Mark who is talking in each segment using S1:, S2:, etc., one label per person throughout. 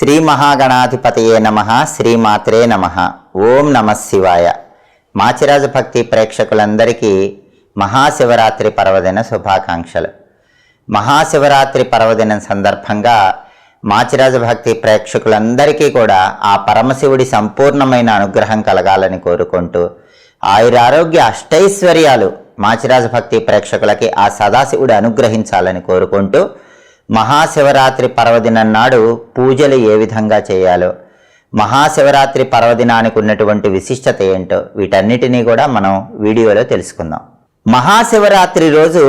S1: శ్రీ మహాగణాధిపతయే నమ శ్రీమాత్రే నమ. ఓం నమ శివాయ. మాచిరాజు భక్తి ప్రేక్షకులందరికీ మహాశివరాత్రి పర్వదిన శుభాకాంక్షలు. మహాశివరాత్రి పర్వదినం సందర్భంగా మాచిరాజు భక్తి ప్రేక్షకులందరికీ కూడా ఆ పరమశివుడి సంపూర్ణమైన అనుగ్రహం కలగాలని కోరుకుంటూ ఆయురారోగ్య అష్టైశ్వర్యాలు మాచిరాజు భక్తి ప్రేక్షకులకి ఆ సదాశివుడు అనుగ్రహించాలని కోరుకుంటూ మహాశివరాత్రి పర్వదినం నాడు పూజలు ఏ విధంగా చేయాలో. మహాశివరాత్రి పర్వదినానికి ఉన్నటువంటి విశిష్టత ఏంటో వీటన్నిటినీ కూడా మనం వీడియోలో తెలుసుకుందాం. మహాశివరాత్రి రోజు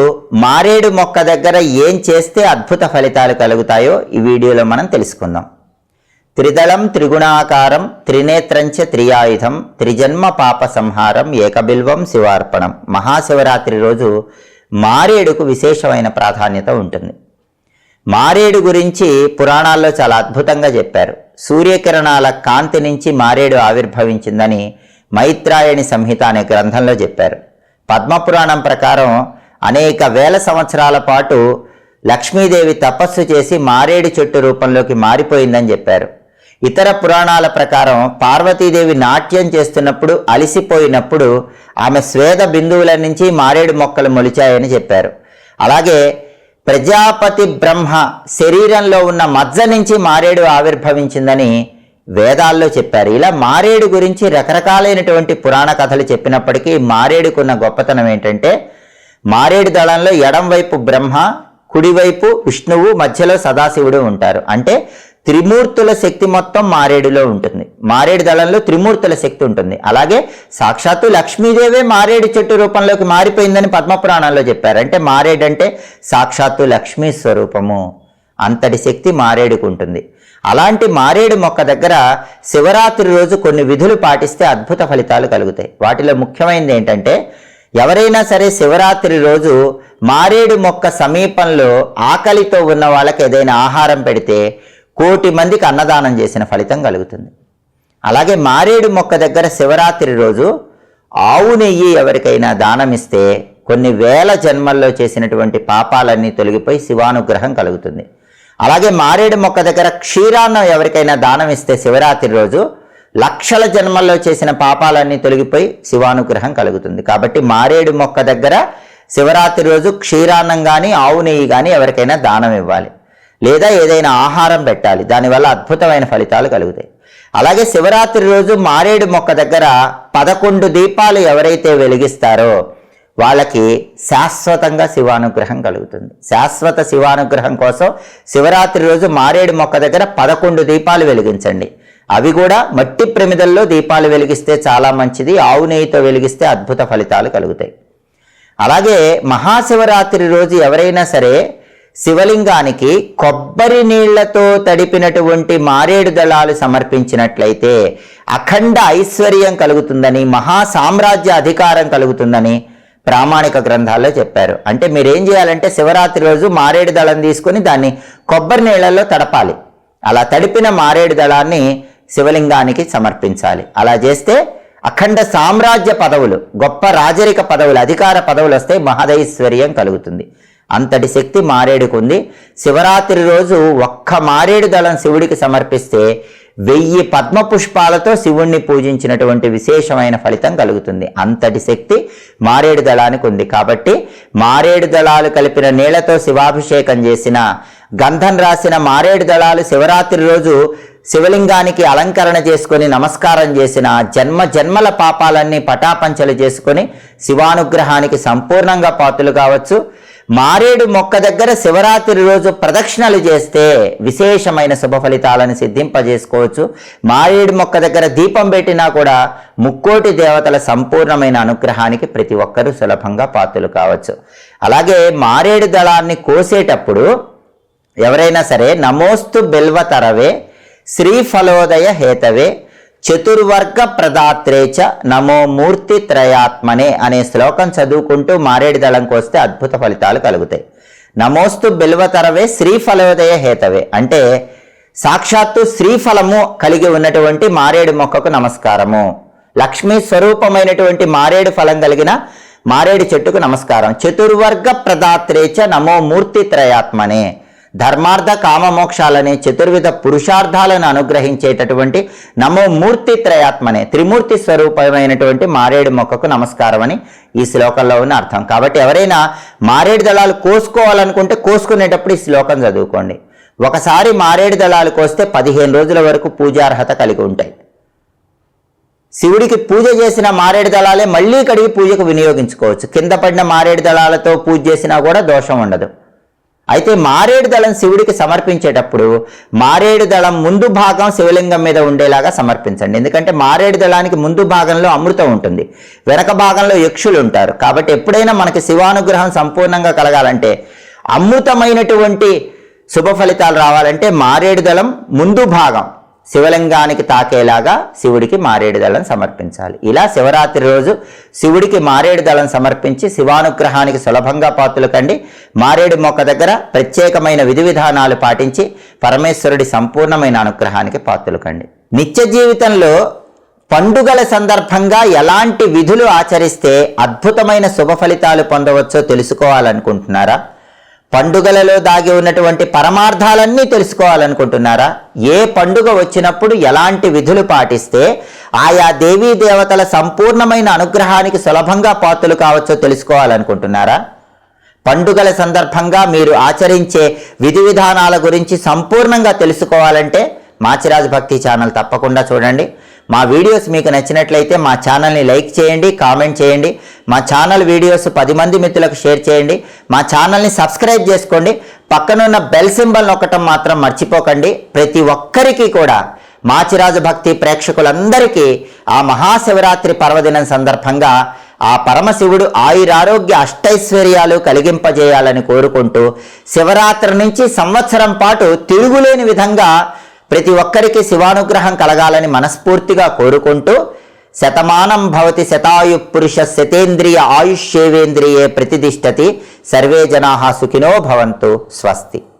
S1: మారేడు మొక్క దగ్గర ఏం చేస్తే అద్భుత ఫలితాలు కలుగుతాయో ఈ వీడియోలో మనం తెలుసుకుందాం. త్రిదళం త్రిగుణాకారం త్రినేత్రంచ త్రియాయుధం త్రిజన్మ పాప సంహారం ఏకబిల్వం శివార్పణం. మహాశివరాత్రి రోజు మారేడుకు విశేషమైన ప్రాధాన్యత ఉంటుంది. మారేడు గురించి పురాణాల్లో చాలా అద్భుతంగా చెప్పారు. సూర్యకిరణాల కాంతి నుంచి మారేడు ఆవిర్భవించిందని మైత్రాయణి సంహిత అనే గ్రంథంలో చెప్పారు. పద్మపురాణం ప్రకారం అనేక వేల సంవత్సరాల పాటు లక్ష్మీదేవి తపస్సు చేసి మారేడు చెట్టు రూపంలోకి మారిపోయిందని చెప్పారు. ఇతర పురాణాల ప్రకారం పార్వతీదేవి నాట్యం చేస్తున్నప్పుడు అలిసిపోయినప్పుడు ఆమె స్వేద బిందువుల నుంచి మారేడు మొక్కలు మొలిచాయని చెప్పారు. అలాగే ప్రజాపతి బ్రహ్మ శరీరంలో ఉన్న మజ్జ నుంచి మారేడు ఆవిర్భవించిందని వేదాల్లో చెప్పారు. ఇలా మారేడు గురించి రకరకాలైనటువంటి పురాణ కథలు చెప్పినప్పటికీ మారేడుకున్న గొప్పతనం ఏంటంటే మారేడు దళంలో ఎడంవైపు బ్రహ్మ కుడివైపు విష్ణువు మధ్యలో సదాశివుడు ఉంటారు. అంటే త్రిమూర్తుల శక్తి మొత్తం మారేడులో ఉంటుంది. మారేడు దళంలో త్రిమూర్తుల శక్తి ఉంటుంది. అలాగే సాక్షాత్తు లక్ష్మీదేవే మారేడు చెట్టు రూపంలోకి మారిపోయిందని పద్మపురాణంలో చెప్పారు. అంటే మారేడు అంటే సాక్షాత్తు లక్ష్మీ స్వరూపము. అంతటి శక్తి మారేడుకు ఉంటుంది. అలాంటి మారేడు మొక్క దగ్గర శివరాత్రి రోజు కొన్ని విధులు పాటిస్తే అద్భుత ఫలితాలు కలుగుతాయి. వాటిలో ముఖ్యమైనది ఏంటంటే ఎవరైనా సరే శివరాత్రి రోజు మారేడు మొక్క సమీపంలో ఆకలితో ఉన్న వాళ్ళకి ఏదైనా ఆహారం పెడితే కోటి మందికి అన్నదానం చేసిన ఫలితం కలుగుతుంది. అలాగే మారేడు మొక్క దగ్గర శివరాత్రి రోజు ఆవు నెయ్యి ఎవరికైనా దానం ఇస్తే కొన్ని వేల జన్మల్లో చేసినటువంటి పాపాలన్నీ తొలగిపోయి శివానుగ్రహం కలుగుతుంది. అలాగే మారేడు మొక్క దగ్గర క్షీరాన్నం ఎవరికైనా దానం ఇస్తే శివరాత్రి రోజు లక్షల జన్మల్లో చేసిన పాపాలన్నీ తొలగిపోయి శివానుగ్రహం కలుగుతుంది. కాబట్టి మారేడు మొక్క దగ్గర శివరాత్రి రోజు క్షీరాన్నం కానీ ఆవు నెయ్యి కానీ ఎవరికైనా దానం ఇవ్వాలి. లేదా ఏదైనా ఆహారం పెట్టాలి. దానివల్ల అద్భుతమైన ఫలితాలు కలుగుతాయి. అలాగే శివరాత్రి రోజు మారేడు మొక్క దగ్గర పదకొండు దీపాలు ఎవరైతే వెలిగిస్తారో వాళ్ళకి శాశ్వతంగా శివానుగ్రహం కలుగుతుంది. శాశ్వత శివానుగ్రహం కోసం శివరాత్రి రోజు మారేడు మొక్క దగ్గర పదకొండు దీపాలు వెలిగించండి. అవి కూడా మట్టి ప్రమిదల్లో దీపాలు వెలిగిస్తే చాలా మంచిది. ఆవు నెయ్యితో వెలిగిస్తే అద్భుత ఫలితాలు కలుగుతాయి. అలాగే మహాశివరాత్రి రోజు ఎవరైనా సరే శివలింగానికి కొబ్బరి నీళ్ళతో తడిపినటువంటి మారేడు దళాలు సమర్పించినట్లయితే అఖండ ఐశ్వర్యం కలుగుతుందని మహా సామ్రాజ్య అధికారం కలుగుతుందని ప్రామాణిక గ్రంథాల్లో చెప్పారు. అంటే మీరేం చేయాలంటే శివరాత్రి రోజు మారేడు దళం తీసుకుని దాన్ని కొబ్బరి నీళ్ళలో తడపాలి. అలా తడిపిన మారేడు దళాన్ని శివలింగానికి సమర్పించాలి. అలా చేస్తే అఖండ సామ్రాజ్య పదవులు గొప్ప రాజరిక పదవులు అధికార పదవులు వస్తే మహదైశ్వర్యం కలుగుతుంది. అంతటి శక్తి మారేడుకుంది శివరాత్రి రోజు ఒక్క మారేడు దళం శివుడికి సమర్పిస్తే వెయ్యి పద్మ పుష్పాలతో శివుణ్ణి పూజించినటువంటి విశేషమైన ఫలితం కలుగుతుంది. అంతటి శక్తి మారేడు దళానికి ఉంది. కాబట్టి మారేడు దళాలు కలిపిన నీళ్ళతో శివాభిషేకం చేసిన గంధం రాసిన మారేడు దళాలు శివరాత్రి రోజు శివలింగానికి అలంకరణ చేసుకొని నమస్కారం చేసిన జన్మ జన్మల పాపాలన్నీ పటాపంచలు చేసుకొని శివానుగ్రహానికి సంపూర్ణంగా పాత్రలు కావచ్చు. మారేడు మొక్క దగ్గర శివరాత్రి రోజు ప్రదక్షిణలు చేస్తే విశేషమైన శుభ ఫలితాలను సిద్ధింపజేసుకోవచ్చు. మారేడు మొక్క దగ్గర దీపం పెట్టినా కూడా ముక్కోటి దేవతల సంపూర్ణమైన అనుగ్రహానికి ప్రతి ఒక్కరూ సులభంగా పాత్రలు కావచ్చు. అలాగే మారేడు దళాన్ని కోసేటప్పుడు ఎవరైనా సరే నమోస్తు బిల్వతరవే శ్రీఫలోదయ హేతవే చతుర్వర్గ ప్రదాత్రేచ నమో మూర్తి త్రయాత్మనే అనే శ్లోకం చదువుకుంటూ మారేడు దళంకి వస్తే అద్భుత ఫలితాలు కలుగుతాయి. నమోస్తు బిల్వతరవే శ్రీఫలోదయ హేతవే. అంటే సాక్షాత్తు శ్రీఫలము కలిగి ఉన్నటువంటి మారేడు మొక్కకు నమస్కారము. లక్ష్మీ స్వరూపమైనటువంటి మారేడు ఫలం కలిగిన మారేడు చెట్టుకు నమస్కారం. చతుర్వర్గ ప్రదాత్రేచ నమో మూర్తి త్రయాత్మనే. ధర్మార్థ కామమోక్షాలనే చతుర్విధ పురుషార్థాలను అనుగ్రహించేటటువంటి నమో మూర్తి త్రయాత్మనే త్రిమూర్తి స్వరూపమైనటువంటి మారేడు మొక్కకు నమస్కారం అని ఈ శ్లోకంలో ఉన్న అర్థం. కాబట్టి ఎవరైనా మారేడు దళాలు కోసుకోవాలనుకుంటే కోసుకునేటప్పుడు ఈ శ్లోకం చదువుకోండి. ఒకసారి మారేడు దళాలు కోస్తే పదిహేను రోజుల వరకు పూజార్హత కలిగి ఉంటాయి. శివుడికి పూజ చేసిన మారేడు దళాలే మళ్ళీ కడిగి పూజకు వినియోగించుకోవచ్చు. కింద పడిన మారేడు దళాలతో పూజ చేసినా కూడా దోషం ఉండదు. అయితే మారేడు దళం శివుడికి సమర్పించేటప్పుడు మారేడు దళం ముందు భాగం శివలింగం మీద ఉండేలాగా సమర్పించండి. ఎందుకంటే మారేడు దళానికి ముందు భాగంలో అమృతం ఉంటుంది. వెనక భాగంలో యక్షులు ఉంటారు. కాబట్టి ఎప్పుడైనా మనకి శివానుగ్రహం సంపూర్ణంగా కలగాలంటే అమృతమైనటువంటి శుభ ఫలితాలు రావాలంటే మారేడు దళం ముందు భాగం. శివలింగానికి తాకేలాగా శివుడికి మారేడు దళం సమర్పించాలి. ఇలా శివరాత్రి రోజు శివుడికి మారేడు దళం సమర్పించి శివానుగ్రహానికి సులభంగా పాత్రలు కండి మారేడు మొక్క దగ్గర ప్రత్యేకమైన విధి విధానాలు పాటించి పరమేశ్వరుడి సంపూర్ణమైన అనుగ్రహానికి పాత్రలు కండి నిత్య జీవితంలో పండుగల సందర్భంగా ఎలాంటి విధులు ఆచరిస్తే అద్భుతమైన శుభ ఫలితాలు పొందవచ్చో తెలుసుకోవాలనుకుంటున్నారా? పండుగలలో దాగి ఉన్నటువంటి పరమార్థాలన్నీ తెలుసుకోవాలనుకుంటున్నారా? ఏ పండుగ వచ్చినప్పుడు ఎలాంటి విధులు పాటిస్తే ఆయా దేవీ దేవతల సంపూర్ణమైన అనుగ్రహానికి సులభంగా పాత్రలు కావచ్చో తెలుసుకోవాలనుకుంటున్నారా? పండుగల సందర్భంగా మీరు ఆచరించే విధి విధానాల గురించి సంపూర్ణంగా తెలుసుకోవాలంటే మాచిరాజు భక్తి ఛానల్ తప్పకుండా చూడండి. మా వీడియోస్ మీకు నచ్చినట్లయితే మా ఛానల్ని లైక్ చేయండి కామెంట్ చేయండి. మా ఛానల్ వీడియోస్ పది మంది మిత్రులకు షేర్ చేయండి. మా ఛానల్ని సబ్స్క్రైబ్ చేసుకోండి. పక్కనున్న బెల్ సింబల్ నొక్కటం మాత్రం మర్చిపోకండి. ప్రతి ఒక్కరికి కూడా మాచిరాజు భక్తి ప్రేక్షకులందరికీ ఆ మహాశివరాత్రి పర్వదినం సందర్భంగా ఆ పరమశివుడు ఆయురారోగ్య అష్టైశ్వర్యాలు కలిగింపజేయాలని కోరుకుంటూ శివరాత్రి నుంచి సంవత్సరం పాటు తిరుగులేని విధంగా ప్రతి ఒక్కరికి శివానుగ్రహం కలగాలని మనస్ఫూర్తిగా కోరుకుంటూ శతమానం భవతి శతాయు పురుష శతేంద్రియ ఆయుష్యేవేంద్రియే ప్రతిదిష్టతి సర్వే జనా సుఖినో భవంతు. స్వస్తి.